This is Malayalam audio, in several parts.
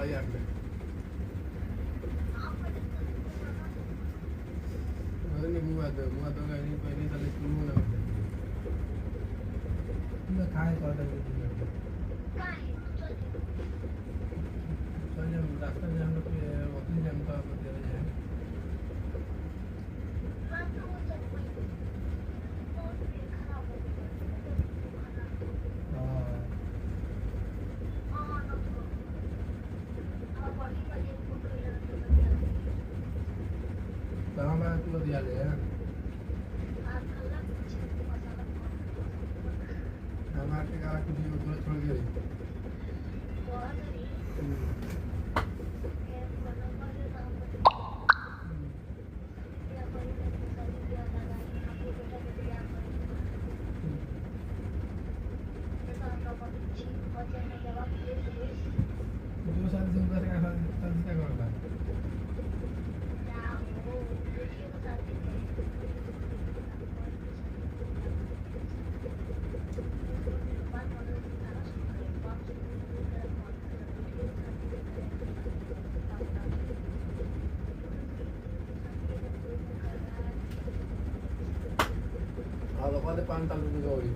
കളയാണ്ട് അതിന് മൂവാത്ത മൂവാത്ത കഴിഞ്ഞ് ഇപ്പൊ ഇനി തന്നെ മൂന്നാമത്തെ ഇന്ന് കായ തോട്ടം കിട്ടുന്നുണ്ട് സ്വയം pula de galera. Ela vai pegar lá com o Ako pa de pantal ko gawin.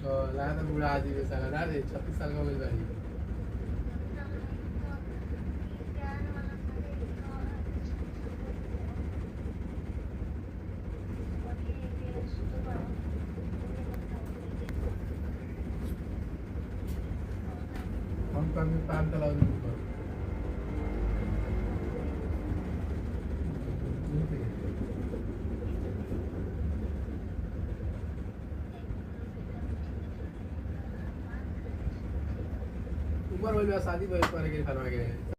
तो लाया था बूढ़ा आदमी के साल ना रे छत्तीस साल का मिल रही ऊपर वाले शादी पर गेली फरवा गेली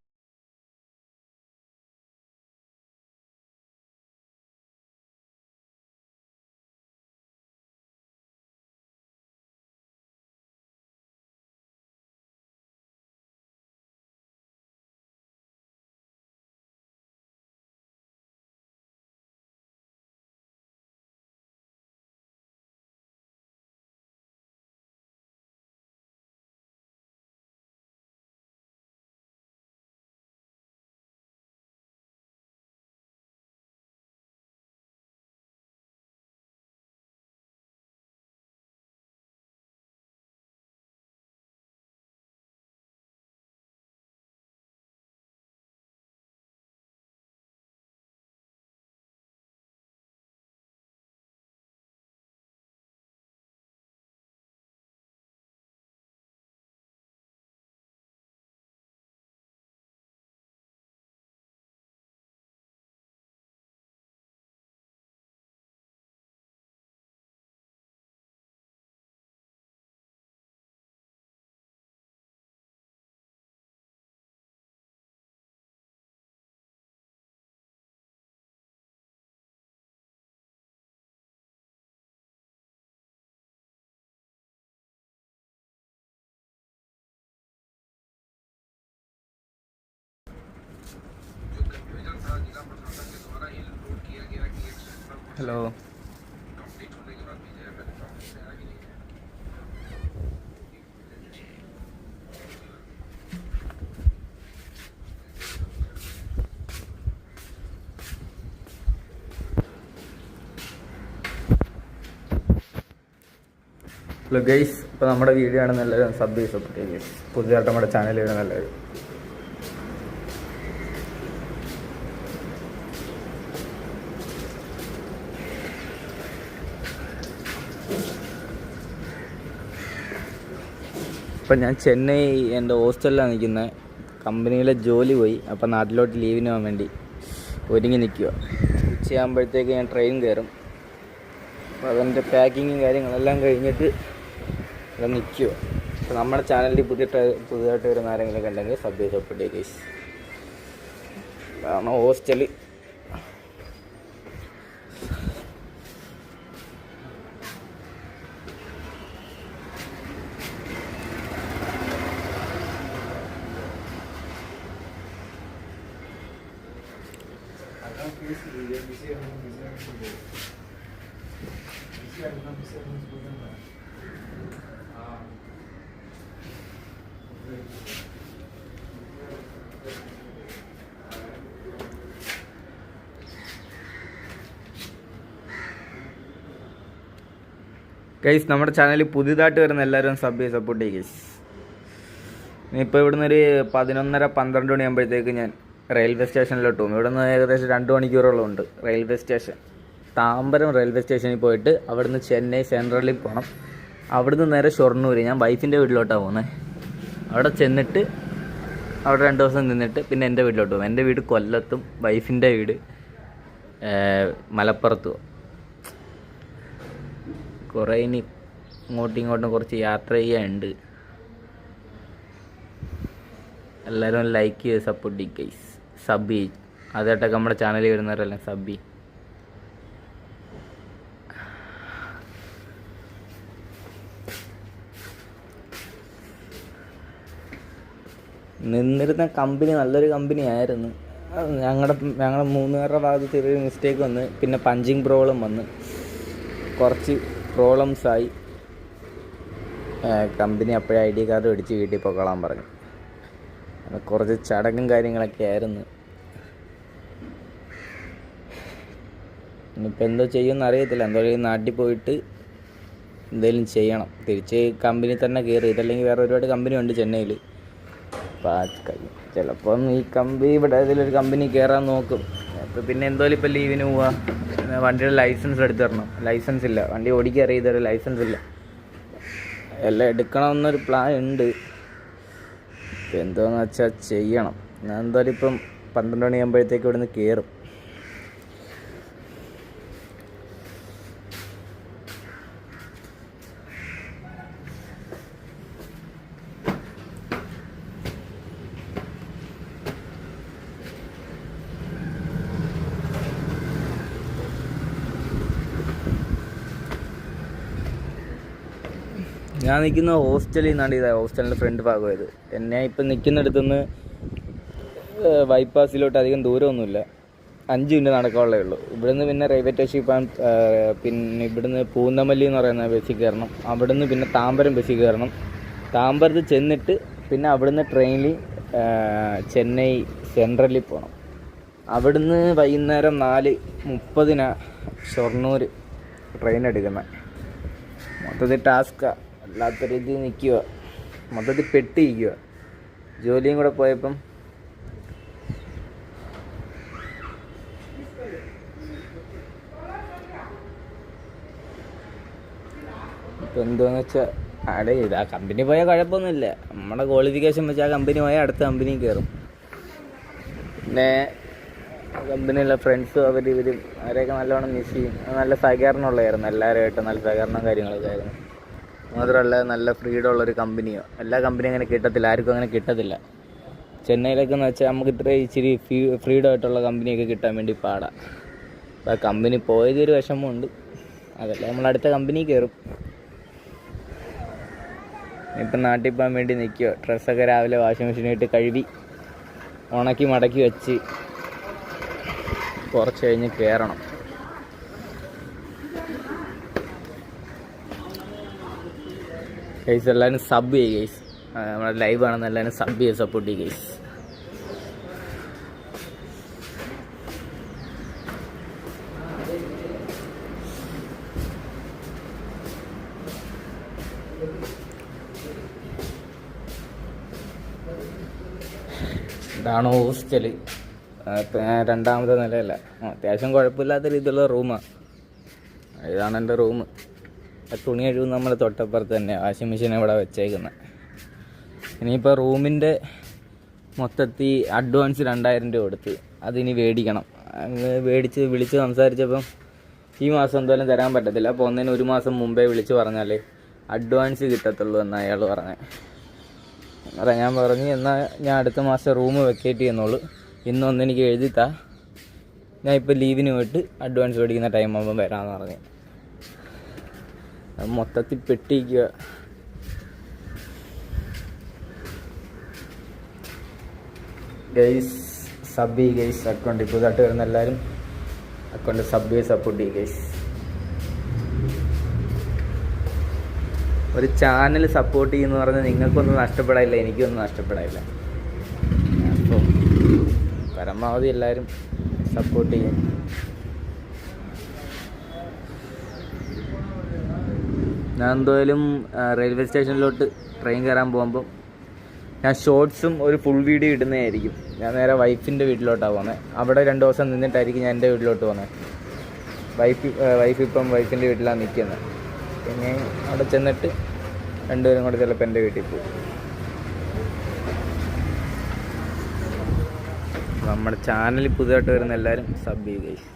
हेलो ഹലോ ഗൈസ് ഇപ്പോൾ നമ്മുടെ വീഡിയോ ആണ് നല്ലത് സബ് ചെയ്ത് സപ്പോർട്ട് ചെയ്യുക പുതിയതായിട്ട് നമ്മുടെ ചാനൽ ആണ് ഇപ്പം ഞാൻ ചെന്നൈ എന്റെ ഹോസ്റ്റലിലാണ് നിൽക്കുന്നത്. കമ്പനിയിലെ ജോലി പോയി. അപ്പം നാട്ടിലോട്ട് ലീവിന് പോകാൻ വേണ്ടി ഒരുങ്ങി നിൽക്കുക ഉച്ചയാകുമ്പോഴത്തേക്ക് ഞാൻ ട്രെയിൻ കയറും. അപ്പോൾ അതിന്റെ പാക്കിങ്ങും കാര്യങ്ങളെല്ലാം കഴിഞ്ഞിട്ട് ഇവിടെ നിൽക്കുക അപ്പോൾ നമ്മുടെ ചാനലിൽ പുതിയ പുതിയതായിട്ട് വരുന്ന ആരെങ്കിലും ഉണ്ടെങ്കിൽ സബ് സപ്പോർട്ട് ചെയ്യുക ഗൈസ് കാരണം ഹോസ്റ്റൽ. ഗൈസ് നമ്മുടെ ചാനലിൽ പുതിയതായിട്ട് വരുന്ന എല്ലാവരും സബ് ചെയ്ത് സപ്പോർട്ട് ചെയ്യും ഗൈസ് ഇനിയിപ്പോൾ ഇവിടുന്ന് ഒരു പതിനൊന്നര പന്ത്രണ്ട് മണിയാകുമ്പോഴത്തേക്ക് ഞാൻ റെയിൽവേ സ്റ്റേഷനിലോട്ടും ഇവിടെ നിന്ന് ഏകദേശം രണ്ട് മണിക്കൂറോളം ഉണ്ട് റെയിൽവേ സ്റ്റേഷൻ. താമ്പരം റെയിൽവേ സ്റ്റേഷനിൽ പോയിട്ട് അവിടുന്ന് ചെന്നൈ സെൻട്രലിൽ പോകണം അവിടുന്ന് നേരെ ഷൊർണൂർ ഞാൻ വൈഫിന്റെ വീട്ടിലോട്ടാണ് പോകുന്നത് അവിടെ ചെന്നിട്ട് അവിടെ രണ്ട് ദിവസം നിന്നിട്ട് പിന്നെ എന്റെ വീട്ടിലോട്ട് പോകും. എന്റെ വീട് കൊല്ലത്തും വൈഫിന്റെ വീട് മലപ്പുറത്തും. കുറേ ഇനി ഇങ്ങോട്ടും ഇങ്ങോട്ടും കുറച്ച് യാത്ര ചെയ്യാനുണ്ട്. എല്ലാവരും ലൈക്ക് ചെയ്ത് സപ്പോർട്ട് ചെയ്യും സബ്. ചെയ്യും അതായിട്ടൊക്കെ നമ്മുടെ ചാനലിൽ വരുന്നവരല്ലേ സബ്ബി നിന്നിരുന്ന കമ്പനി നല്ലൊരു കമ്പനി ആയിരുന്നു. ഞങ്ങളുടെ ഞങ്ങളുടെ മൂന്നുപേരുടെ ഭാഗത്ത് ചെറിയൊരു മിസ്റ്റേക്ക് വന്ന് പിന്നെ പഞ്ചിങ് പ്രോബ്ലം വന്ന്. കുറച്ച് പ്രോബ്ലംസായി കമ്പനി അപ്പോഴേ ഐ ഡി കാർഡ് മേടിച്ച് വീട്ടിൽ പൊക്കോളാൻ പറഞ്ഞു. കുറച്ച് ചടങ്ങും കാര്യങ്ങളൊക്കെ ആയിരുന്നു. ഇനിയിപ്പോൾ എന്തോ ചെയ്യുമെന്ന് അറിയത്തില്ല. എന്തായാലും നാട്ടിൽ പോയിട്ട് എന്തെങ്കിലും ചെയ്യണം. തിരിച്ച് കമ്പനി തന്നെ കയറി ഇതല്ലെങ്കിൽ വേറെ ഒരുപാട് കമ്പനി ഉണ്ട് ചെന്നൈയിൽ അപ്പോൾ ചിലപ്പം ഈ കമ്പനി ഇവിടെ ഇതിലൊരു കമ്പനി കയറാൻ നോക്കും. അപ്പോൾ പിന്നെ എന്തോലും ഇപ്പോൾ ലീവിന് പോവാ. വണ്ടിയുടെ ലൈസൻസ് എടുത്ത് തരണം. ലൈസൻസ് ഇല്ല. വണ്ടി ഓടിക്കാൻ അറിയതൊരു ലൈസൻസ് ഇല്ല. എല്ലാം എടുക്കണമെന്നൊരു പ്ലാൻ ഉണ്ട്. ഇപ്പം എന്തോന്ന് വെച്ചാൽ ചെയ്യണം. ഞാൻ എന്തായാലും ഇപ്പം പന്ത്രണ്ട് മണിയാകുമ്പോഴത്തേക്ക് ഇവിടുന്ന് കയറും ഞാൻ നിൽക്കുന്ന ഹോസ്റ്റലിൽ നിന്നാണ് ഇതായത് ഹോസ്റ്റലിന്റെ ഫ്രണ്ട് ഭാഗമായത്. എന്നെ ഇപ്പം നിൽക്കുന്നിടത്തുനിന്ന് ബൈപ്പാസിലോട്ട് അധികം ദൂരമൊന്നുമില്ല. അഞ്ച് മിനിറ്റ് നടക്കാനുള്ളേ ഉള്ളൂ. ഇവിടുന്ന് പിന്നെ റെയിൽവേ സ്റ്റേഷനിൽ പോകാൻ പിന്നെ ഇവിടുന്ന് പൂന്തമല്ലി എന്ന് പറയുന്ന ബസ്സിൽ കയറണം. അവിടുന്ന് പിന്നെ താമ്പരം ബസ്സിൽ കയറണം. താമ്പരത്ത് ചെന്നിട്ട് പിന്നെ അവിടുന്ന് ട്രെയിനിൽ ചെന്നൈ സെൻട്രലിൽ പോകണം അവിടുന്ന് വൈകുന്നേരം നാല് മുപ്പതിനാണ് ഷൊർണൂർ ട്രെയിൻ എടുക്കുന്നത് മൊത്തത്തിൽ ടാസ്ക്കാ അല്ലാത്ത രീതിയിൽ നിൽക്കുക മൊത്തത്തിൽ പെട്ടിരിക്കുക ജോലിയും കൂടെ പോയപ്പം ഇപ്പം എന്തോന്ന് വെച്ചാൽ അവിടെ ഇത് ആ കമ്പനി പോയാൽ കുഴപ്പമൊന്നുമില്ല. നമ്മുടെ ക്വാളിഫിക്കേഷൻ വെച്ച് ആ കമ്പനി പോയാൽ അടുത്ത കമ്പനി കയറും പിന്നെ കമ്പനിയിലെ ഫ്രണ്ട്സും അവർ ഇവരും അവരെയൊക്കെ നല്ലോണം മിസ് ചെയ്യും. നല്ല സഹകരണമുള്ളതായിരുന്നു. എല്ലാവരുമായിട്ട് നല്ല സഹകരണം കാര്യങ്ങളൊക്കെ ആയിരുന്നു. മാത്രമല്ല നല്ല ഫ്രീഡം ഉള്ളൊരു കമ്പനിയോ എല്ലാ കമ്പനിയും അങ്ങനെ കിട്ടത്തില്ല. ആർക്കും അങ്ങനെ കിട്ടത്തില്ല. ചെന്നൈയിലൊക്കെ എന്ന് വെച്ചാൽ നമുക്ക് ഇത്ര ഇച്ചിരി ഫ്രീ ഫ്രീഡം ആയിട്ടുള്ള കമ്പനിയൊക്കെ കിട്ടാൻ വേണ്ടി പാടാം. അപ്പോൾ ആ കമ്പനി ഒരു വിഷമമുണ്ട്. അതല്ല നമ്മൾ അടുത്ത കമ്പനി കയറും ഇപ്പം നാട്ടിൽ പോകാൻ വേണ്ടി നിൽക്കുക ഡ്രസ്സൊക്കെ രാവിലെ വാഷിംഗ് മെഷീനിട്ട് കഴുകി ഉണക്കി മടക്കി വെച്ച് കുറച്ച് കഴിഞ്ഞ് കയറണം ഗൈസ് എല്ലാവരും സബ് ചെയ്യുക ഗൈസ് നമ്മുടെ ലൈവ് ആണെന്ന് എല്ലാവരും സബ് ചെയ്ത് സപ്പോർട്ട് ചെയ്യുക ഗൈസ് ഇതാണ് ഹോസ്റ്റൽ രണ്ടാമത്തെ നിലയല്ല. അത്യാവശ്യം കുഴപ്പമില്ലാത്ത രീതിയിലുള്ള റൂമാണ് ഇതാണ് എന്റെ റൂം തുണി കഴുകുന്ന നമ്മൾ തൊട്ടപ്പുറത്ത് തന്നെ വാഷിംഗ് മെഷീൻ ഇവിടെ വെച്ചേക്കുന്നത് ഇനിയിപ്പോൾ റൂമിന്റെ മൊത്തത്തിൽ അഡ്വാൻസ് രണ്ടായിരം രൂപ കൊടുത്ത് അതിനി മേടിക്കണം. മേടിച്ച് വിളിച്ച് സംസാരിച്ചപ്പം ഈ മാസം എന്തായാലും തരാൻ പറ്റത്തില്ല. അപ്പോൾ ഒന്നിന് ഒരു മാസം മുമ്പേ വിളിച്ച് പറഞ്ഞാലേ അഡ്വാൻസ് കിട്ടത്തുള്ളൂ എന്ന് അയാൾ പറഞ്ഞത് അതാ ഞാൻ പറഞ്ഞു എന്നാൽ ഞാൻ അടുത്ത മാസം റൂം വെക്കേറ്റ് ചെയ്യുന്നുള്ളൂ. ഇന്നൊന്നെനിക്ക് എഴുതിത്താ. ഞാൻ ഇപ്പോൾ ലീവിന് പോയിട്ട് അഡ്വാൻസ് മേടിക്കുന്ന ടൈം ആകുമ്പോൾ വരാമെന്ന് പറഞ്ഞു. മൊത്തത്തിൽ പെട്ടിരിക്കുക. ഗൈസ് സബ് ഗൈസ് അക്കൗണ്ട് പുതുതായിട്ട് വരുന്ന എല്ലാവരും അക്കൗണ്ട് സബ് സപ്പോർട്ട് ചെയ്യുക ഗൈസ് ഒരു ചാനൽ സപ്പോർട്ട് ചെയ്യുന്നു പറഞ്ഞാൽ നിങ്ങൾക്കൊന്നും നഷ്ടപ്പെടാനില്ല എനിക്കൊന്നും നഷ്ടപ്പെടാനില്ല. അപ്പോൾ പരമാവധി എല്ലാവരും സപ്പോർട്ട് ചെയ്യും ഞാൻ എന്തായാലും റെയിൽവേ സ്റ്റേഷനിലോട്ട് ട്രെയിൻ കയറാൻ പോകുമ്പോൾ ഞാൻ ഷോർട്സും ഒരു ഫുൾ വീഡിയോ ഇടുന്നതായിരിക്കും. ഞാൻ നേരെ വൈഫിന്റെ വീട്ടിലോട്ടാണ് പോകുന്നത് അവിടെ രണ്ട് ദിവസം നിന്നിട്ടായിരിക്കും ഞാൻ എന്റെ വീട്ടിലോട്ട് പോകുന്നത് വൈഫ് വൈഫ് ഇപ്പം വൈഫിന്റെ വീട്ടിലാണ് നിൽക്കുന്നത് പിന്നെ അവിടെ ചെന്നിട്ട് രണ്ടുപേരും കൂടെ ചിലപ്പോൾ എന്റെ വീട്ടിൽ പോകും നമ്മുടെ ചാനലിൽ പുതിയതായിട്ട് വരുന്ന എല്ലാവരും സബ് ചെയ്യുക.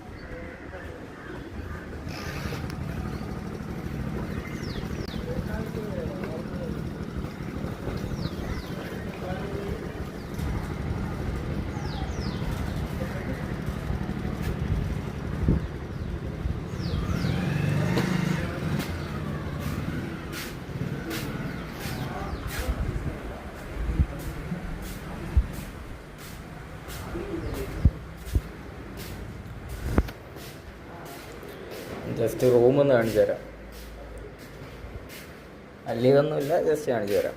ജസ്റ്റ് റൂം ഒന്ന് കാണിച്ചു തരാം. അല്ല ഇതൊന്നുമില്ല ജസ്റ്റ് കാണിച്ചു തരാം.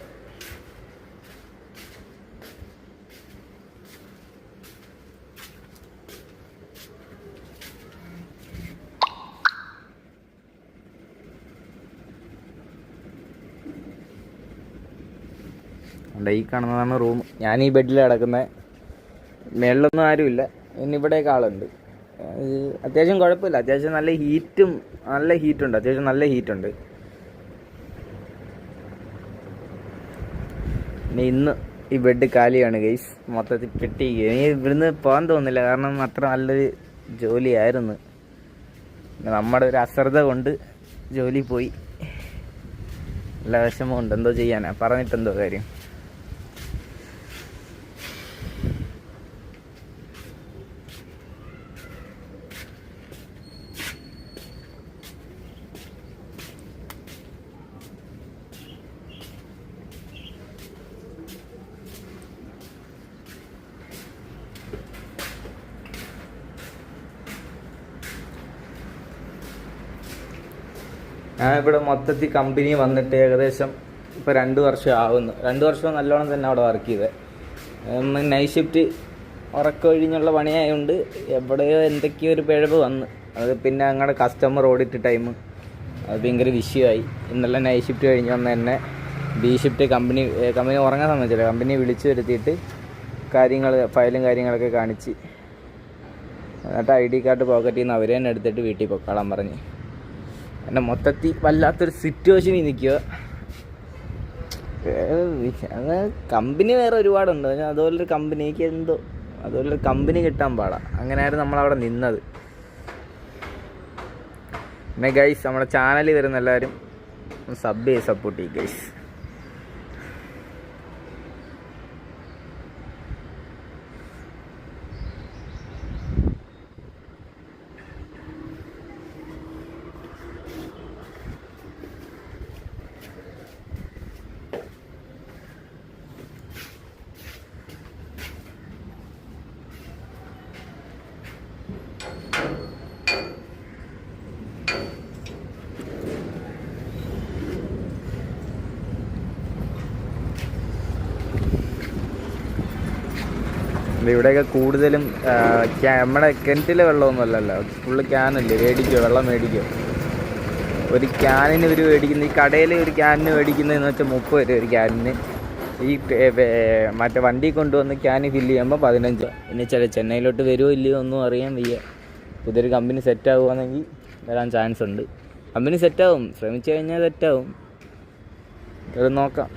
ഉണ്ട് ഈ കാണുന്നതാണ് റൂം ഞാൻ ഈ ബെഡിൽ കിടക്കുന്നത് മേളിലൊന്നും ആരുമില്ല. ഇവിടെയൊക്കെ ആളുണ്ട്. അത് അത്യാവശ്യം കുഴപ്പമില്ല. അത്യാവശ്യം നല്ല ഹീറ്റും നല്ല ഹീറ്റുണ്ട് അത്യാവശ്യം നല്ല ഹീറ്റുണ്ട് പിന്നെ ഇന്ന് ഈ ബെഡ് കാലിയാണ് ഗൈസ് മൊത്തത്തിൽ പെട്ടി ഇനി ഇവിടുന്ന് പോകാൻ തോന്നുന്നില്ല. കാരണം അത്ര നല്ലൊരു ജോലിയായിരുന്നു. നമ്മുടെ ഒരു അശ്രദ്ധ കൊണ്ട് ജോലി പോയി. നല്ല വിഷമമുണ്ട്. എന്തോ ചെയ്യാനാ? പറഞ്ഞിട്ടെന്തോ കാര്യം? ഞാൻ ഇവിടെ മൊത്തത്തിൽ കമ്പനി വന്നിട്ട് ഏകദേശം ഇപ്പോൾ രണ്ട് വർഷം ആവുന്നു. രണ്ട് വർഷം നല്ലോണം തന്നെ അവിടെ വർക്ക് ചെയ്തത് നൈറ്റ് ഷിഫ്റ്റ് ഉറക്കൊഴിഞ്ഞുള്ള പണിയായതുകൊണ്ട് എവിടെയോ എന്തൊക്കെയോ ഒരു പിഴവ് വന്ന്. അത് പിന്നെ ഞങ്ങളുടെ കസ്റ്റമർ ഓഡിറ്റ് ടൈം അത് ഭയങ്കര വിഷയമായി. ഇന്നലെ നൈറ്റ് ഷിഫ്റ്റ് കഴിഞ്ഞ് വന്ന തന്നെ ബി ഷിഫ്റ്റ് കമ്പനി കമ്പനി ഉറങ്ങാൻ സമ്മതിച്ചില്ല. കമ്പനി വിളിച്ചു വരുത്തിയിട്ട് കാര്യങ്ങൾ ഫയലും കാര്യങ്ങളൊക്കെ കാണിച്ച്. എന്നിട്ട് ഐ ഡി കാർഡ് പോക്കറ്റിൽ നിന്ന് അവരെ തന്നെ എടുത്തിട്ട് വീട്ടിൽ പൊക്കോളാൻ പറഞ്ഞ്. എന്നെ മൊത്തത്തിൽ വല്ലാത്തൊരു സിറ്റുവേഷനിൽ നിൽക്കുക കമ്പനി വേറെ ഒരുപാടുണ്ട്. അതുപോലൊരു കമ്പനിക്ക് എന്തോ അതുപോലൊരു കമ്പനി കിട്ടാൻ പാടാ. അങ്ങനെയായിരുന്നു നമ്മളവിടെ നിന്നത്. പിന്നെ ഗൈസ് നമ്മുടെ ചാനലിൽ വരുന്ന എല്ലാവരും സബ് ചെയ്ത് സപ്പോർട്ട് ചെയ്യും ഗൈസ് ഇവിടെയൊക്കെ കൂടുതലും നമ്മുടെ കിണറ്റിലെ വെള്ളമൊന്നുമല്ലല്ലോ. ഫുള്ള് ക്യാനല്ലേ മേടിക്കുക വെള്ളം മേടിക്കുക ഒരു ക്യാനിന് ഇവർ മേടിക്കുന്ന ഈ കടയിൽ ഒരു ക്യാനിന് മേടിക്കുന്നതെന്ന് വെച്ചാൽ മുപ്പത് രൂപ ഒരു ക്യാനിന് ഈ മറ്റേ വണ്ടി കൊണ്ടുവന്ന് ക്യാൻ ഫില്ല് ചെയ്യുമ്പോൾ പതിനഞ്ച് ഇനി ചില ചെന്നൈയിലോട്ട് വരുമോ ഇല്ലയോ ഒന്നും അറിയാൻ വയ്യ. പുതിയൊരു കമ്പനി സെറ്റ് ആവുകയാണെങ്കിൽ വരാൻ ചാൻസ് ഉണ്ട്. കമ്പനി സെറ്റാവും ശ്രമിച്ചു കഴിഞ്ഞാൽ സെറ്റാവും അത് നോക്കാം.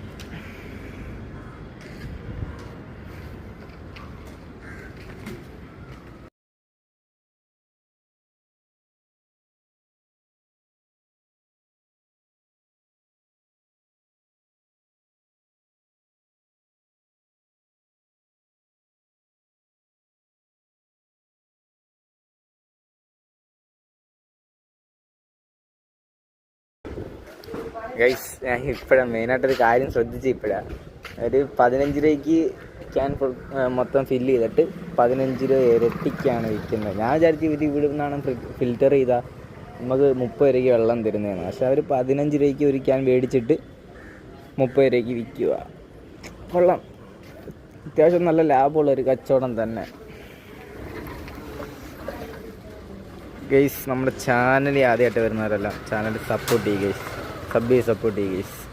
ഗൈസ് ഞാൻ ഇപ്പോഴാണ് മെയിനായിട്ടൊരു കാര്യം ശ്രദ്ധിച്ച് ഇപ്പോഴാണ് ഒരു പതിനഞ്ച് രൂപയ്ക്ക് ക്യാൻ മൊത്തം ഫില്ല് ചെയ്തിട്ട് പതിനഞ്ച് രൂപ ഇരട്ടിക്കാണ് വിൽക്കുന്നത്. ഞാൻ വിചാരിച്ചു ഇവർ ഇവിടെ നിന്നാണ് ഫിൽറ്റർ ചെയ്താൽ നമുക്ക് മുപ്പത് രൂപയ്ക്ക് വെള്ളം തരുന്നതാണ് പക്ഷെ അവർ പതിനഞ്ച് രൂപയ്ക്ക് ഒരു ക്യാൻ മേടിച്ചിട്ട് മുപ്പത് രൂപയ്ക്ക് വിൽക്കുക കൊള്ളാം. അത്യാവശ്യം നല്ല ലാഭമുള്ള ഒരു കച്ചവടം തന്നെ. ഗെയ്സ് നമ്മുടെ ചാനൽ ആദ്യമായിട്ട് വരുന്നവരല്ല ചാനൽ സപ്പോർട്ട് ചെയ്യുക ഗെയ്സ് സബ് ചെയ്ത് സപ്പോർട്ട് ചെയ്യുക ഗെയ്സ്